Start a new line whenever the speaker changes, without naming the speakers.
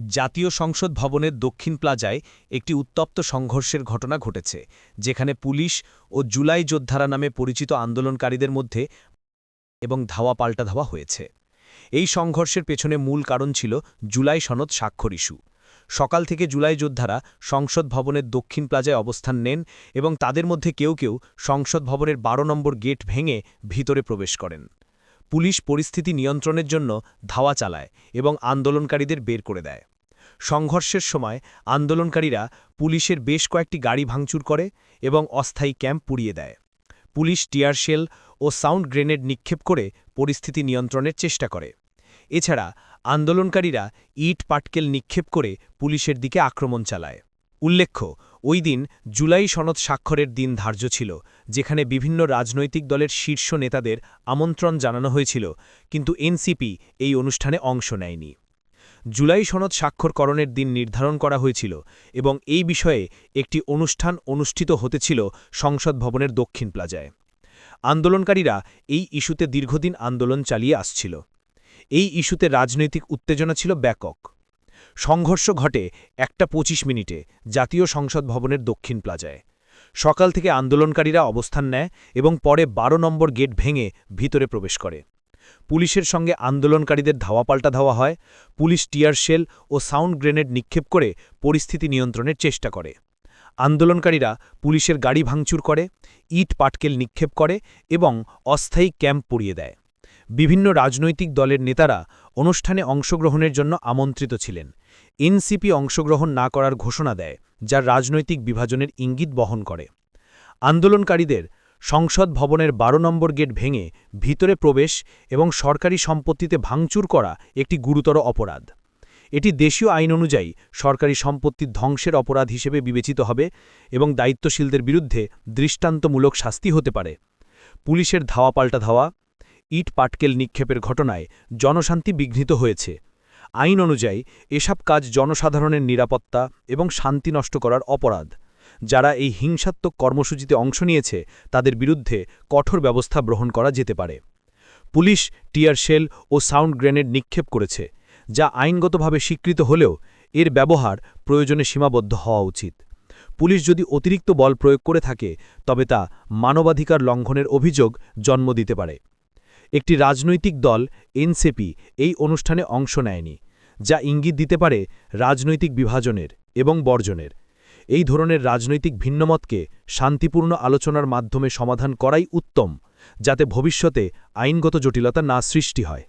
জাতীয় সংসদ ভবনের দক্ষিণ প্লাজায় একটি উত্তপ্ত সংঘর্ষের ঘটনা ঘটেছে, যেখানে পুলিশ ও জুলাই যোদ্ধারা নামে পরিচিত আন্দোলনকারীদের মধ্যে এবং ধাওয়া পাল্টা ধাওয়া হয়েছে। এই সংঘর্ষের পেছনে মূল কারণ ছিল জুলাই সনদ স্বাক্ষর ইস্যু। সকাল থেকে জুলাই যোদ্ধারা সংসদ ভবনের দক্ষিণ প্লাজায় অবস্থান নেন এবং তাদের মধ্যে কেউ কেউ সংসদ ভবনের বারো নম্বর গেট ভেঙে ভিতরে প্রবেশ করেন। পুলিশ পরিস্থিতি নিয়ন্ত্রণের জন্য ধাওয়া চালায় এবং আন্দোলনকারীদের বের করে দেয়। সংঘর্ষের সময় আন্দোলনকারীরা পুলিশের বেশ কয়েকটি গাড়ি ভাঙচুর করে এবং অস্থায়ী ক্যাম্প পুড়িয়ে দেয়। পুলিশ টিয়ারশেল ও সাউন্ড গ্রেনেড নিক্ষেপ করে পরিস্থিতি নিয়ন্ত্রণের চেষ্টা করে। এছাড়া আন্দোলনকারীরা ইট পাটকেল নিক্ষেপ করে পুলিশের দিকে আক্রমণ চালায়। উল্লেখ্য, ওই দিন জুলাই সনদ স্বাক্ষরের দিন ধার্য ছিল, যেখানে বিভিন্ন রাজনৈতিক দলের শীর্ষ নেতাদের আমন্ত্রণ জানানো হয়েছিল, কিন্তু এনসিপি এই অনুষ্ঠানে অংশ নেয়নি। জুলাই সনদ স্বাক্ষরকরণের দিন নির্ধারণ করা হয়েছিল এবং এই বিষয়ে একটি অনুষ্ঠান অনুষ্ঠিত হতেছিল সংসদ ভবনের দক্ষিণ প্লাজায়। আন্দোলনকারীরা এই ইস্যুতে দীর্ঘদিন আন্দোলন চালিয়ে আসছিল। এই ইস্যুতে রাজনৈতিক উত্তেজনা ছিল ব্যাপক। সংঘর্ষ ঘটে একটা ২৫ মিনিটে জাতীয় সংসদ ভবনের দক্ষিণ প্লাজায়। সকাল থেকে আন্দোলনকারীরা অবস্থান নেয় এবং পরে ১২ নম্বর গেট ভেঙে ভিতরে প্রবেশ করে। পুলিশের সঙ্গে আন্দোলনকারীদের ধাওয়া পাল্টা ধাওয়া হয়, পুলিশ টিয়ার শেল ও সাউন্ড গ্রেনেড নিক্ষেপ করে পরিস্থিতি নিয়ন্ত্রণের চেষ্টা করে। আন্দোলনকারীরা পুলিশের গাড়ি ভাঙচুর করে, ইট পাটকেল নিক্ষেপ করে এবং অস্থায়ী ক্যাম্প পুড়িয়ে দেয়। বিভিন্ন রাজনৈতিক দলের নেতারা অনুষ্ঠানে অংশগ্রহণের জন্য আমন্ত্রিত ছিলেন। এনসিপি অংশগ্রহণ না করার ঘোষণা দেয় যা রাজনৈতিক বিভাজনের ইঙ্গিত বহন করে। আন্দোলনকারীদের সংসদ ভবনের বারো নম্বর গেট ভেঙে ভিতরে প্রবেশ এবং সরকারি সম্পত্তিতে ভাঙচুর করা একটি গুরুতর অপরাধ। এটি দেশীয় আইন অনুযায়ী সরকারি সম্পত্তি ধ্বংসের অপরাধ হিসেবে বিবেচিত হবে এবং দায়িত্বশীলদের বিরুদ্ধে দৃষ্টান্তমূলক শাস্তি হতে পারে। পুলিশের ধাওয়া পাল্টা ধাওয়া, ইট পাটকেল নিক্ষেপের ঘটনায় জনশান্তি বিঘ্নিত হয়েছে। আইন অনুযায়ী এসব কাজ জনসাধারণের নিরাপত্তা এবং শান্তি নষ্ট করার অপরাধ। যারা এই হিংসাত্মক কর্মসূচিতে অংশ নিয়েছে, তাদের বিরুদ্ধে কঠোর ব্যবস্থা গ্রহণ করা যেতে পারে। পুলিশ, টিয়ার শেল ও সাউন্ড গ্রেনেড নিক্ষেপ করেছে, যা আইনগতভাবে স্বীকৃত হলেও এর ব্যবহার প্রয়োজনে সীমাবদ্ধ হওয়া উচিত। পুলিশ যদি অতিরিক্ত বল প্রয়োগ করে থাকে, তবে তা মানবাধিকার লঙ্ঘনের অভিযোগ জন্ম দিতে পারে। একটি রাজনৈতিক দল, এনসিপি, এই অনুষ্ঠানে অংশ নেয়নি, যা ইঙ্গিত দিতে পারে রাজনৈতিক বিভাজনের এবং বর্জনের। এই ধরনের রাজনৈতিক ভিন্নমতকে শান্তিপূর্ণ আলোচনার মাধ্যমে সমাধান করাই উত্তম, যাতে ভবিষ্যতে আইনগত জটিলতা না সৃষ্টি হয়।